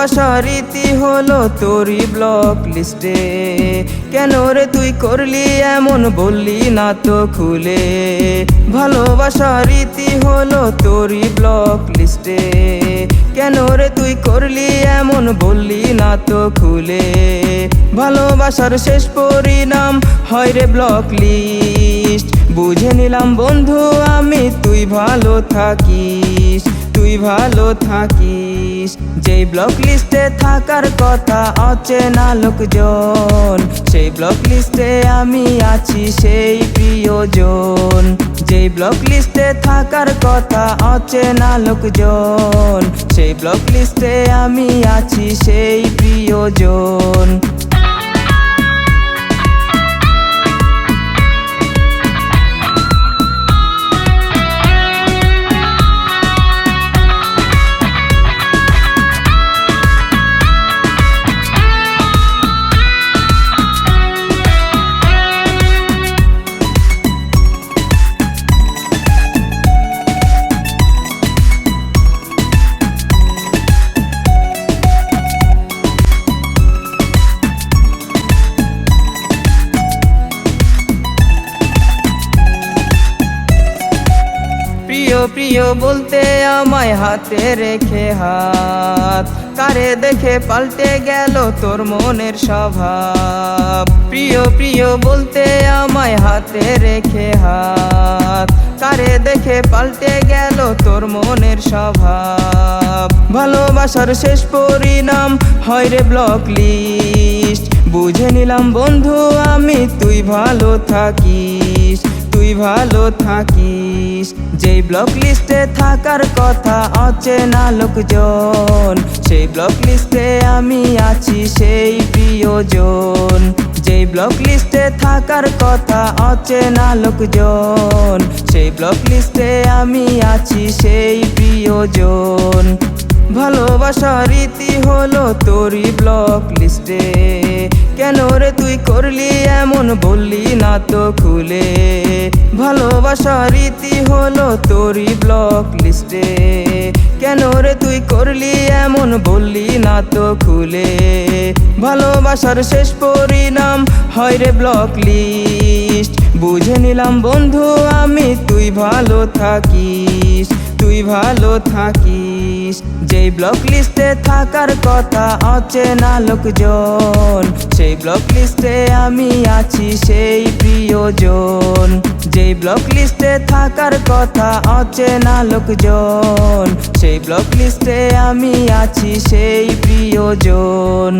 ভালোবাসার রীতি হলো তোরই ব্লক লিস্টে কেন রে তুই করলি এমন বললি না তো খুলে? ভালোবাসা রীতি হলো তোরই ব্লক লিস্টে কেন রে তুই করলি এমন বললি না তো খুলে? ভালোবাসার শেষ পরিণাম হয় রে ব্লক লিস্ট বুঝে নিলাম বন্ধু আমি, তুই ভালো থাকিস। তুই ভালো থাকিস। যেই ব্লক লিস্টে থাকার কথা অচেনা লোকজন, সেই ব্লক লিস্টে আমি আছি সেই প্রিয়জন। যেই ব্লক লিস্টে থাকার কথা অচেনা লোকজন, সেই ব্লক লিস্টে আমি আছি সেই প্রিয়জন। প্রিয় বলতে আমায় হাতে রেখে হাত। কারে দেখে পাল্টে গেল তোর মনের স্বভাব। প্রিয় প্রিয় বলতে আমায় হাতে রেখে হাত। কারে দেখে পাল্টে গেল তোর মনের স্বভাব। ভালোবাসার শেষ পরিণাম হয় রে ব্লক লিস্ট। বুঝে নিলাম বন্ধু, আমি তুই ভালো থাকিস। তুই ভালো থাকিস। যেই ব্লক লিস্টে থাকার কথা অচেনা লোকজন, সেই ব্লক লিস্টে আমি আছি সেই প্রিয়জন। যেই ব্লক লিস্টে থাকার কথা অচেনা লোকজন, সেই ব্লক লিস্টে আমি আছি সেই প্রিয়জন। ভালোবাসার রীতি হলো তোরই ব্লক লিস্টে কেন রে তুই করলি এমন বললি না তো খুলে। ভালোবাসার রীতি হলো তোরই ব্লক লিস্টে কেন রে তুই করলি এমন বললি না তো খুলে। ভালোবাসার শেষ পরিণাম হয় রে ব্লক লিস্ট বুঝে নিলাম বন্ধু, আমি তুই ভালো থাকিস। ভালো থাকিস। যেই ব্লক লিস্টে থাকার কথা অচেনা লোকজন, সেই ব্লক লিস্টে আমি আছি সেই প্রিয়জন। যেই ব্লক লিস্টে থাকার কথা অচেনা লোকজন, সেই ব্লক লিস্টে আমি আছি সেই প্রিয়জন।